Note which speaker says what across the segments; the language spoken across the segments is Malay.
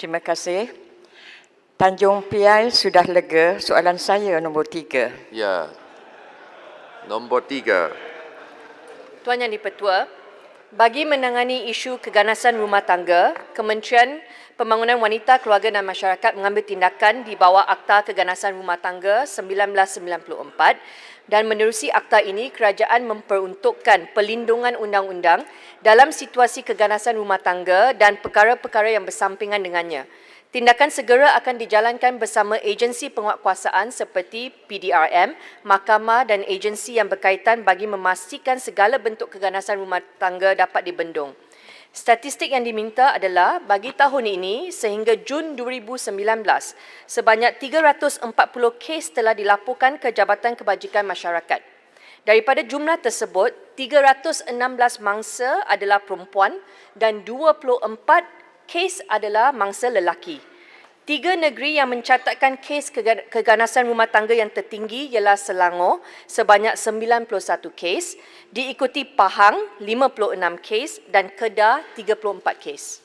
Speaker 1: Terima kasih. Tanjung Piai sudah lega. Soalan saya nombor tiga.
Speaker 2: Ya. Nombor tiga.
Speaker 3: Tuan Yang di-Pertua, bagi menangani isu keganasan rumah tangga, Kementerian Pembangunan Wanita, Keluarga dan Masyarakat mengambil tindakan di bawah Akta Keganasan Rumah Tangga 1994 dan menerusi akta ini, kerajaan memperuntukkan pelindungan undang-undang dalam situasi keganasan rumah tangga dan perkara-perkara yang bersampingan dengannya. Tindakan segera akan dijalankan bersama agensi penguatkuasaan seperti PDRM, mahkamah dan agensi yang berkaitan bagi memastikan segala bentuk keganasan rumah tangga dapat dibendung. Statistik yang diminta adalah bagi tahun ini sehingga Jun 2019, sebanyak 340 kes telah dilaporkan ke Jabatan Kebajikan Masyarakat. Daripada jumlah tersebut, 316 mangsa adalah perempuan dan 24 kes adalah mangsa lelaki. Tiga negeri yang mencatatkan kes kega- keganasan rumah tangga yang tertinggi ialah Selangor sebanyak 91 kes, diikuti Pahang 56 kes dan Kedah 34 kes.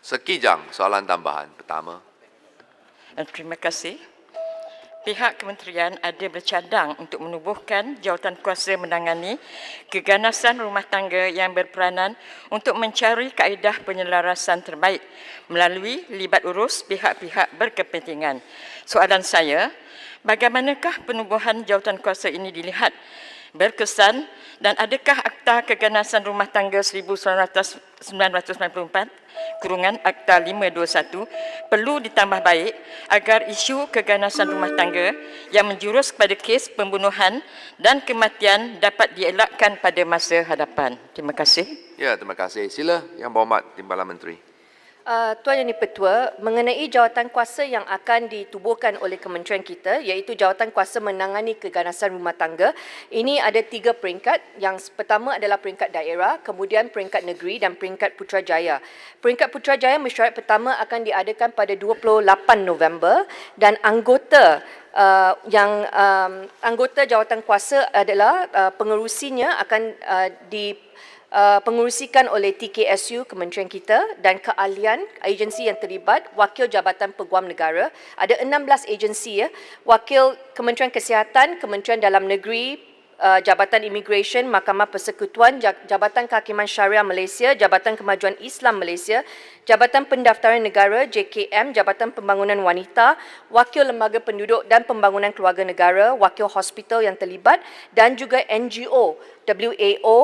Speaker 2: Sekijang soalan tambahan pertama.
Speaker 1: Dan terima kasih. Pihak kementerian ada bercadang untuk menubuhkan jawatan kuasa menangani keganasan rumah tangga yang berperanan untuk mencari kaedah penyelarasan terbaik melalui libat urus pihak-pihak berkepentingan. Soalan saya, bagaimanakah penubuhan jawatan kuasa ini dilihat berkesan dan adakah Akta Keganasan Rumah Tangga 1994 kurungan Akta 521 perlu ditambah baik agar isu keganasan rumah tangga yang menjurus kepada kes pembunuhan dan kematian dapat dielakkan pada masa hadapan. Terima kasih.
Speaker 2: Ya, terima kasih. Sila Yang Berhormat Timbalan Menteri.
Speaker 3: Uh, Tuan Yang Dipertua, mengenai jawatan kuasa yang akan ditubuhkan oleh kementerian kita iaitu jawatan kuasa menangani keganasan rumah tangga, ini ada tiga peringkat. Yang pertama adalah peringkat daerah, kemudian peringkat negeri dan peringkat Putrajaya. Peringkat Putrajaya mesyuarat pertama akan diadakan pada 28 November dan anggota uh, yang um, anggota jawatan kuasa adalah uh, pengerusinya akan uh, di uh, pengurusikan oleh TKSU kementerian kita dan keahlian agensi yang terlibat wakil jabatan peguam negara. Ada 16 agensi ya. Wakil kementerian kesihatan kementerian dalam negeri Uh, Jabatan Imigresen, Mahkamah Persekutuan, Ja- Jabatan Kehakiman Syariah Malaysia, Jabatan Kemajuan Islam Malaysia, Jabatan Pendaftaran Negara JKM, Jabatan Pembangunan Wanita, Wakil Lembaga Penduduk dan Pembangunan Keluarga Negara, Wakil Hospital yang terlibat dan juga NGO, WAO,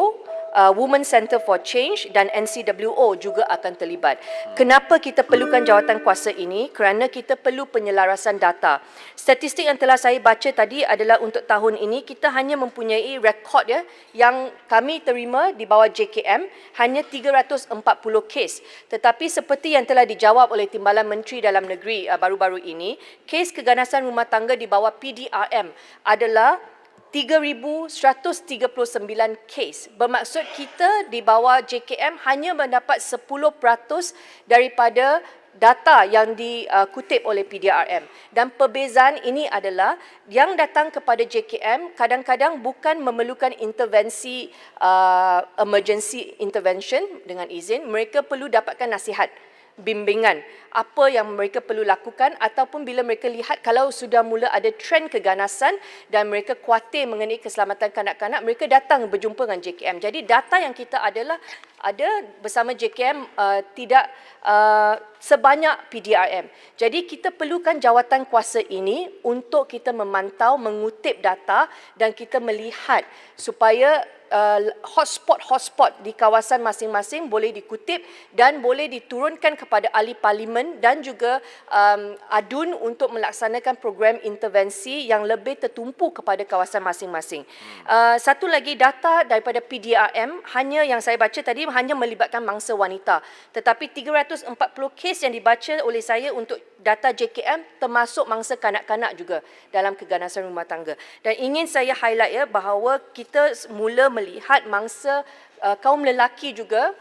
Speaker 3: uh, Women Centre for Change dan NCWO juga akan terlibat. Kenapa kita perlukan jawatan kuasa ini? Kerana kita perlu penyelarasan data. Statistik yang telah saya baca tadi adalah untuk tahun ini kita hanya mempunyai rekod ya yang kami terima di bawah JKM hanya 340 kes. Tetapi seperti yang telah dijawab oleh Timbalan Menteri Dalam Negeri uh, baru-baru ini, kes keganasan rumah tangga di bawah PDRM adalah 3,139 kes. Bermaksud kita di bawah JKM hanya mendapat 10% daripada data yang dikutip oleh PDRM. Dan perbezaan ini adalah yang datang kepada JKM kadang-kadang bukan memerlukan intervensi uh, emergency intervention dengan izin, mereka perlu dapatkan nasihat bimbingan apa yang mereka perlu lakukan ataupun bila mereka lihat kalau sudah mula ada trend keganasan dan mereka khawatir mengenai keselamatan kanak-kanak mereka datang berjumpa dengan JKM. Jadi data yang kita adalah ada bersama JKM uh, tidak uh, sebanyak PDRM. Jadi kita perlukan jawatan kuasa ini untuk kita memantau, mengutip data dan kita melihat supaya uh, hotspot-hotspot di kawasan masing-masing boleh dikutip dan boleh diturunkan kepada ahli parlimen dan juga um, adun untuk melaksanakan program intervensi yang lebih tertumpu kepada kawasan masing-masing. Uh, satu lagi data daripada PDRM hanya yang saya baca tadi hanya melibatkan mangsa wanita tetapi 340 kes yang dibaca oleh saya untuk data JKM termasuk mangsa kanak-kanak juga dalam keganasan rumah tangga. Dan ingin saya highlight ya bahawa kita mula melihat mangsa uh, kaum lelaki juga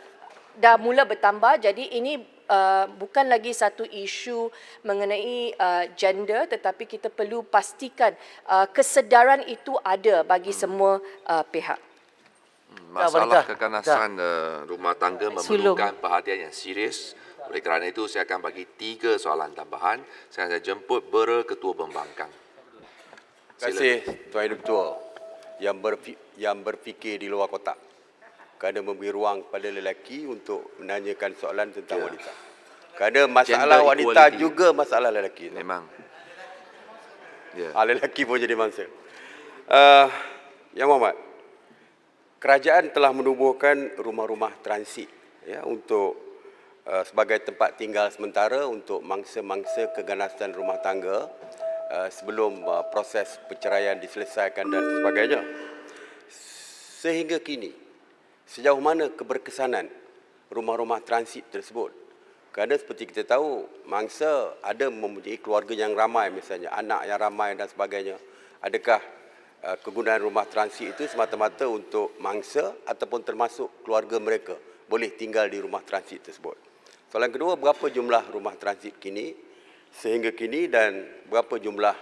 Speaker 3: dah mula bertambah. Jadi ini uh, bukan lagi satu isu mengenai uh, gender tetapi kita perlu pastikan uh, kesedaran itu ada bagi semua uh, pihak.
Speaker 2: Masalah
Speaker 4: Wanita.
Speaker 2: keganasan uh, rumah tangga
Speaker 4: Sulung.
Speaker 2: memerlukan perhatian yang serius Oleh kerana itu, saya akan bagi tiga soalan tambahan. Saya akan jemput Bera Ketua Pembangkang.
Speaker 4: Terima kasih Tuan Hidup Ketua yang, berfi, yang berfikir di luar kotak kerana memberi ruang kepada lelaki untuk menanyakan soalan tentang
Speaker 2: Ya.
Speaker 4: wanita. Kerana masalah
Speaker 2: Gender
Speaker 4: wanita
Speaker 2: equality.
Speaker 4: juga masalah lelaki.
Speaker 2: Memang. Ya.
Speaker 4: Ah, lelaki pun jadi mangsa. Uh, yang Muhammad, kerajaan telah menubuhkan rumah-rumah transit ya untuk uh, sebagai tempat tinggal sementara untuk mangsa-mangsa keganasan rumah tangga uh, sebelum uh, proses perceraian diselesaikan dan sebagainya. Sehingga kini, sejauh mana keberkesanan rumah-rumah transit tersebut? Kerana seperti kita tahu, mangsa ada mempunyai keluarga yang ramai misalnya, anak yang ramai dan sebagainya. Adakah uh, kegunaan rumah transit itu semata-mata untuk mangsa ataupun termasuk keluarga mereka boleh tinggal di rumah transit tersebut? Soalan kedua, berapa jumlah rumah transit kini sehingga kini dan berapa jumlah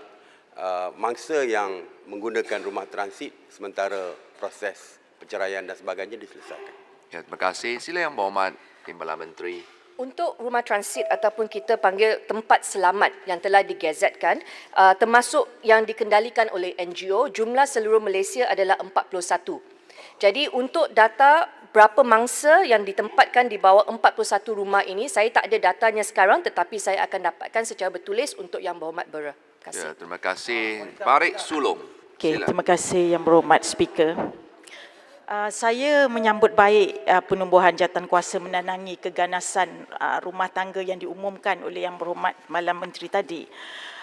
Speaker 4: uh, mangsa yang menggunakan rumah transit sementara proses perceraian dan sebagainya diselesaikan?
Speaker 2: ya. Terima kasih. Sila Yang Berhormat Timbalan Menteri.
Speaker 3: Untuk rumah transit ataupun kita panggil tempat selamat yang telah digazetkan, uh, termasuk yang dikendalikan oleh NGO, jumlah seluruh Malaysia adalah 41. Jadi untuk data berapa mangsa yang ditempatkan di bawah 41 rumah ini, saya tak ada datanya sekarang tetapi saya akan dapatkan secara bertulis untuk Yang Berhormat Bera. Terima kasih.
Speaker 2: Ya, terima kasih. Farid Sulong.
Speaker 5: Okey,
Speaker 2: Sila.
Speaker 5: terima kasih Yang Berhormat Speaker. Uh, saya menyambut baik uh, penumbuhan jawatan kuasa menanangi keganasan uh, rumah tangga yang diumumkan oleh Yang Berhormat Malam Menteri tadi.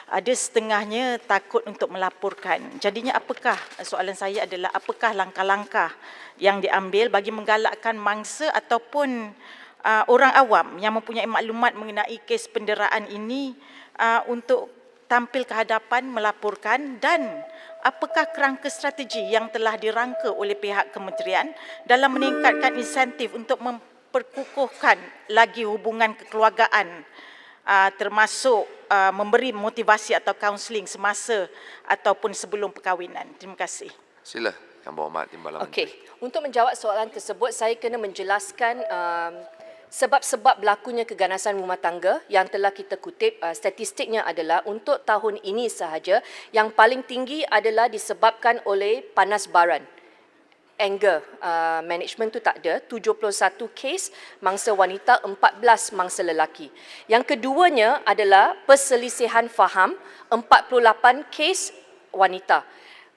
Speaker 5: Ada setengahnya takut untuk melaporkan. Jadinya apakah, soalan saya adalah apakah langkah-langkah yang diambil bagi menggalakkan mangsa ataupun uh, orang awam yang mempunyai maklumat mengenai kes penderaan ini uh, untuk tampil ke hadapan melaporkan dan apakah kerangka strategi yang telah dirangka oleh pihak kementerian dalam meningkatkan insentif untuk memperkukuhkan lagi hubungan kekeluargaan uh, termasuk uh, memberi motivasi atau kaunseling semasa ataupun sebelum perkahwinan. Terima kasih.
Speaker 2: Sila Yang Berhormat Timbalan
Speaker 3: Okey,
Speaker 2: Menteri.
Speaker 3: untuk menjawab soalan tersebut saya kena menjelaskan um, sebab-sebab berlakunya keganasan rumah tangga yang telah kita kutip uh, statistiknya adalah untuk tahun ini sahaja yang paling tinggi adalah disebabkan oleh panas baran. Anger uh, management tu tak ada 71 kes mangsa wanita 14 mangsa lelaki. Yang keduanya adalah perselisihan faham 48 kes wanita.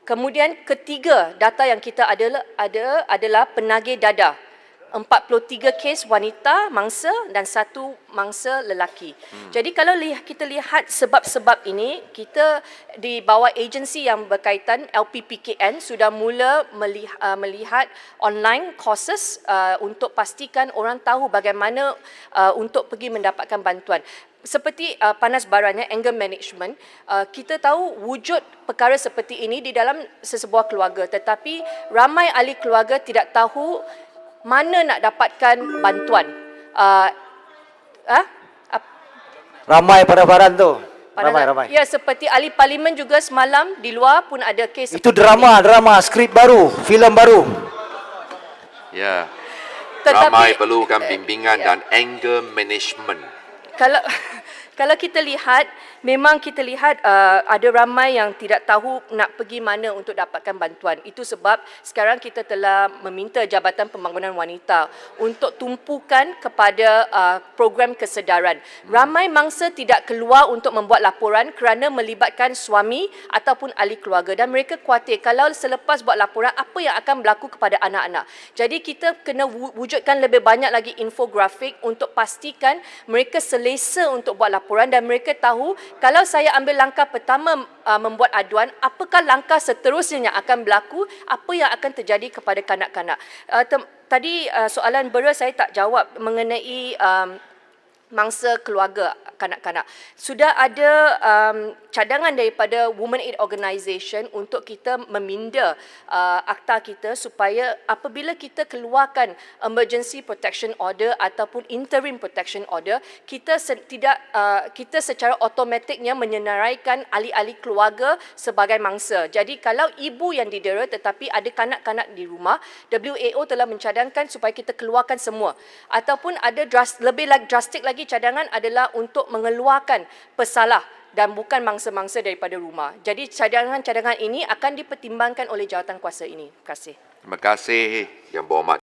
Speaker 3: Kemudian ketiga data yang kita adalah ada adalah penagih dadah 43 kes wanita mangsa dan satu mangsa lelaki. Hmm. Jadi kalau lihat kita lihat sebab-sebab ini, kita di bawah agensi yang berkaitan LPPKN sudah mula melihat, uh, melihat online courses uh, untuk pastikan orang tahu bagaimana uh, untuk pergi mendapatkan bantuan seperti uh, panas barannya anger management uh, kita tahu wujud perkara seperti ini di dalam sesebuah keluarga tetapi ramai ahli keluarga tidak tahu mana nak dapatkan bantuan uh, ah ap-
Speaker 6: Ramai pada-padan tu.
Speaker 3: pada-
Speaker 6: Ramai, ramai.
Speaker 3: ya seperti ahli parlimen juga semalam di luar pun ada kes
Speaker 6: Itu drama, drama, skrip baru, filem baru.
Speaker 2: Ya.
Speaker 3: Tetapi-
Speaker 2: Ramai perlukan bimbingan
Speaker 3: ya.
Speaker 2: dan anger management.
Speaker 3: kalau kalau kita lihat memang kita lihat uh, ada ramai yang tidak tahu nak pergi mana untuk dapatkan bantuan. Itu sebab sekarang kita telah meminta Jabatan Pembangunan Wanita untuk tumpukan kepada uh, program kesedaran. Ramai mangsa tidak keluar untuk membuat laporan kerana melibatkan suami ataupun ahli keluarga. Dan mereka khawatir kalau selepas buat laporan apa yang akan berlaku kepada anak-anak. Jadi kita kena wu- wujudkan lebih banyak lagi infografik untuk pastikan mereka selesa untuk buat laporan dan mereka tahu kalau saya ambil langkah pertama uh, membuat aduan apakah langkah seterusnya yang akan berlaku apa yang akan terjadi kepada kanak-kanak uh, tadi uh, soalan Bera saya tak jawab mengenai um, mangsa keluarga kanak-kanak. Sudah ada um, cadangan daripada Women Aid Organisation untuk kita meminda uh, akta kita supaya apabila kita keluarkan emergency protection order ataupun interim protection order, kita se- tidak uh, kita secara automatiknya menyenaraikan ahli-ahli keluarga sebagai mangsa. Jadi kalau ibu yang didera tetapi ada kanak-kanak di rumah, WAO telah mencadangkan supaya kita keluarkan semua ataupun ada dras, lebih like drastik lagi lagi cadangan adalah untuk mengeluarkan pesalah dan bukan mangsa-mangsa daripada rumah. Jadi cadangan-cadangan ini akan dipertimbangkan oleh jawatan kuasa ini. Terima kasih.
Speaker 2: Terima kasih Yang Berhormat